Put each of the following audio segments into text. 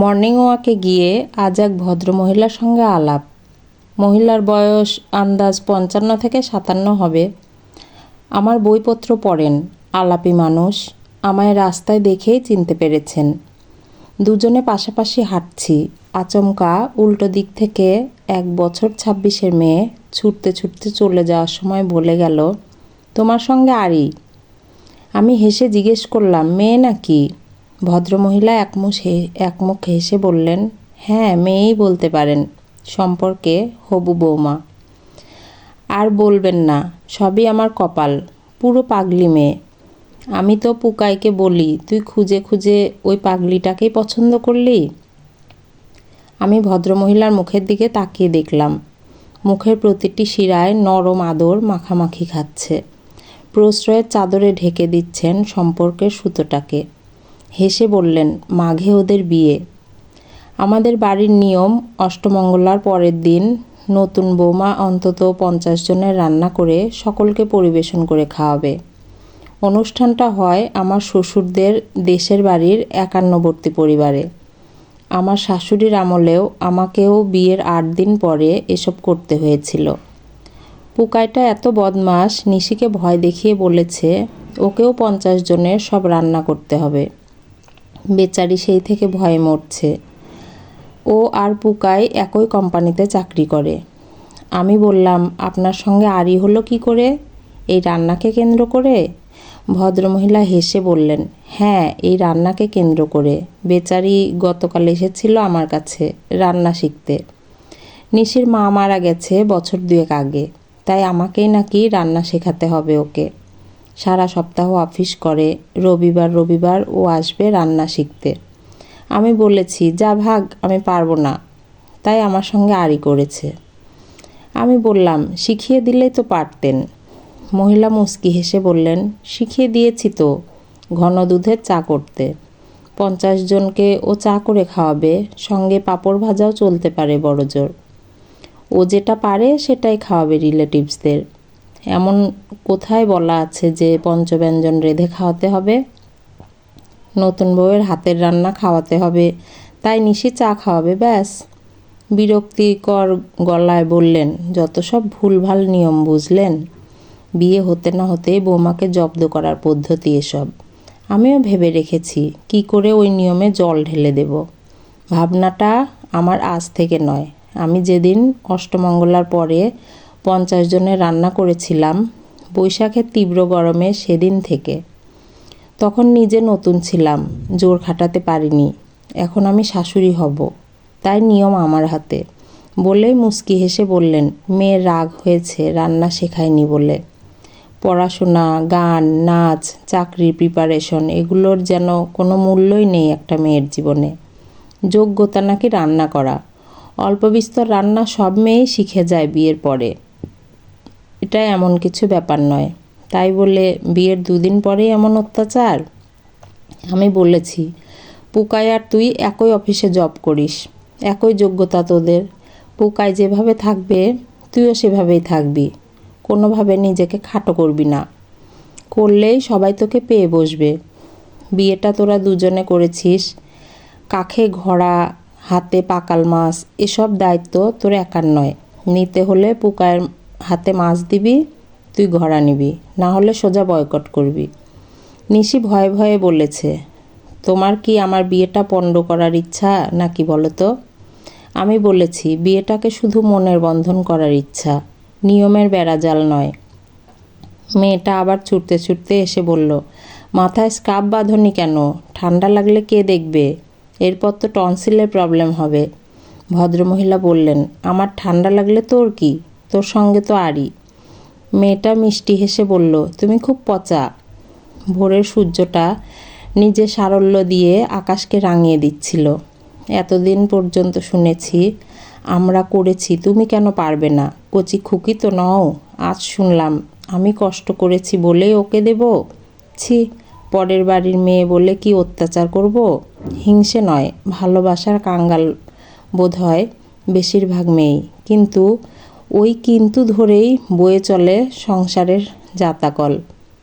Morning ওয়াকে গিয়ে আজ এক ভদ্রমহিলার সঙ্গে আলাপ। মহিলার বয়স আন্দাজ পঞ্চান্ন থেকে সাতান্ন হবে। আমার বইপত্র পড়েন, আলাপি মানুষ, আমায় রাস্তায় দেখেই চিনতে পেরেছেন। দুজনে পাশাপাশি হাঁটছি। আচমকা উল্টো দিক থেকে এক বছর ছাব্বিশের মেয়ে ছুটতে ছুটতে চলে যাওয়ার সময় বলে গেল, তোমার সঙ্গে আরই আমি হেসে জিজ্ঞেস করলাম, মেয়ে নাকি? ভদ্রমহিলা একমুখ একমুখ হেসে বললেন হ্যাঁ মেয়েই বলতে পারেন, সম্পর্কে হবু বৌমা। আর বলবেন না, সবই আমার কপাল, পুরো পাগলি মেয়ে। আমি তো পুকাইকে বলি, তুই খুঁজে খুঁজে ওই পাগলিটাকেই পছন্দ করলি? আমি ভদ্রমহিলার মুখের দিকে তাকিয়ে দেখলাম। মুখের প্রতিটি শিরায় নরম আদর মাখামাখি খাচ্ছে। প্রশ্রয়ের চাদরে ঢেকে দিচ্ছেন সম্পর্কের সুতোটাকে। হেসে বললেন, মাঘে ওদের বিয়ে। আমাদের বাড়ির নিয়ম, অষ্টমঙ্গলার পরের দিন নতুন বৌমা অন্তত পঞ্চাশ জনের রান্না করে সকলকে পরিবেশন করে খাওয়াবে। অনুষ্ঠানটা হয় আমার শ্বশুরদের দেশের বাড়ির একান্নবর্তী পরিবারে। আমার শাশুড়ির আমলেও আমাকেও বিয়ের আট দিন পরে এসব করতে হয়েছিল। পুকাইটা এত বদমাস নিশিকে ভয় দেখিয়ে বলেছে, ওকেও পঞ্চাশ জনের সব রান্না করতে হবে। বেচারি সেই থেকে ভয়ে মরছে। ও আর পুকাই একই কোম্পানিতে চাকরি করে। আমি বললাম, আপনার সঙ্গে আরই হলো কি করে? এই রান্নাকে কেন্দ্র করে? ভদ্রমহিলা হেসে বললেন হ্যাঁ এই রান্নাকে কেন্দ্র করে। বেচারি গতকাল এসেছিল আমার কাছে রান্না শিখতে। নিশির মা মারা গেছে বছর দুয়েক আগে। তাই আমাকেই নাকি রান্না শেখাতে হবে ওকে। সারা সপ্তাহ অফিস করে, রবিবার রবিবার ও আসবে রান্না শিখতে। আমি বলেছি, যা ভাগ, আমি পারব না। তাই আমার সঙ্গে আড়ি করেছে। আমি বললাম, শিখিয়ে দিলেই তো পারতেন। মহিলা মুস্কি হেসে বললেন, শিখিয়ে দিয়েছি তো, ঘন দুধের চা করতে। পঞ্চাশ জনকে ও চা করে খাওয়াবে, সঙ্গে পাঁপড় ভাজাও চলতে পারে বড়জোর। ও যেটা পারে সেটাই খাওয়াবে রিলেটিভসদের এমন কোথায় বলা আছে যে পঞ্চব্যঞ্জন রেঁধে খাওয়াতে হবে? নতুন বউয়ের হাতের রান্না খাওয়াতে হবে, তাই নিশি চা খাওয়াবে, ব্যাস। বিরক্তিকর গলায় বললেন, যত সব ভুলভাল নিয়ম বুঝলেন, বিয়ে হতে না হতেই বৌমাকে জব্দ করার পদ্ধতি এসব। আমিও ভেবে রেখেছি, কি করে ওই নিয়মে জল ঢেলে দেব। ভাবনাটা আমার আজ থেকে নয়। আমি যেদিন অষ্টমঙ্গলার পরে পঞ্চাশ জনের রান্না করেছিলাম। বৈশাখের তীব্র গরমে সেদিন থেকে। তখন নিজে নতুন ছিলাম, জোর খাটাতে পারিনি। এখন আমি শাশুড়ি হব, তাই নিয়ম আমার হাতে। বলেই মুস্কি হেসে বললেন মেয়ের রাগ হয়েছে, রান্না শেখায়নি বলে। পড়াশোনা, গান, নাচ, চাকরির প্রিপারেশন এগুলোর যেন কোনো মূল্যই নেই একটা মেয়ের জীবনে। যোগ্যতা নাকি রান্না করা। অল্প বিস্তর রান্না সব মেয়েই শিখে যায় বিয়ের পরে। এটা এমন কিছু ব্যাপার নয়। তাই বলে বিয়ের দুদিন পরেই এমন অত্যাচার? আমি বলেছি, পুকাই আর তুই একই অফিসে জব করিস, একই যোগ্যতা তোদের। পুকাই যেভাবে থাকবে, তুইও সেভাবেই থাকবি। কোনোভাবে নিজেকে খাটো করবি না। করলেই সবাই তোকে পেয়ে বসবে। বিয়েটা তোরা দুজনে করেছিস, কাখে ঘোড়া, হাতে পাকাল মাছ, এসব দায়িত্ব তোর একার নয়। নিতে হলে পুকায়ের হাতে মাছ দিবি, তুই ঘোড়া নিবি, না হলে সোজা বয়কট করবি। নিশি ভয়ে ভয়ে বলেছে, তোমার কি আমার বিয়েটা পণ্ড করার ইচ্ছা নাকি বলো তো আমি বলেছি, বিয়েটাকে শুধু মনের বন্ধন করার ইচ্ছা, নিয়মের বেড়াজাল নয়। মেয়েটা আবার ছুটতে ছুটতে এসে বলল, মাথায় স্কার্ফ বাঁধনি কেন? ঠান্ডা লাগলে কে দেখবে? এরপর তো টনসিলের প্রবলেম হবে। ভদ্রমহিলা বললেন, আমার ঠান্ডা লাগলে তোর কি? তোর সঙ্গে তো আরই। মেয়েটা মিষ্টি হেসে বলল, তুমি খুব পচা। ভোরের সূর্যটা নিজে সারল্য দিয়ে আকাশকে রাঙিয়ে দিচ্ছিল। এতদিন পর্যন্ত শুনেছি, আমরা করেছি, তুমি কেন পারবে না? কচি খুকি তো নও, আজ শুনলাম, আমি কষ্ট করেছি বলেই ওকে দেব? ছি, পরের বাড়ির মেয়ে বলে কি অত্যাচার করব? হিংসে নয়, ভালোবাসার কাঙ্গাল বোধ হয় বেশিরভাগ মেয়েই। কিন্তু ওই কিন্তু ধরেই বয়ে চলে সংসারের জাতাকল।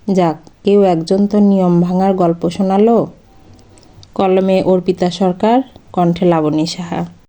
যাক, কেউ একজন তো নিয়ম ভাঙার গল্প শোনালো। কলমে অর্পিতা সরকার, কণ্ঠে লাবণী সাহা।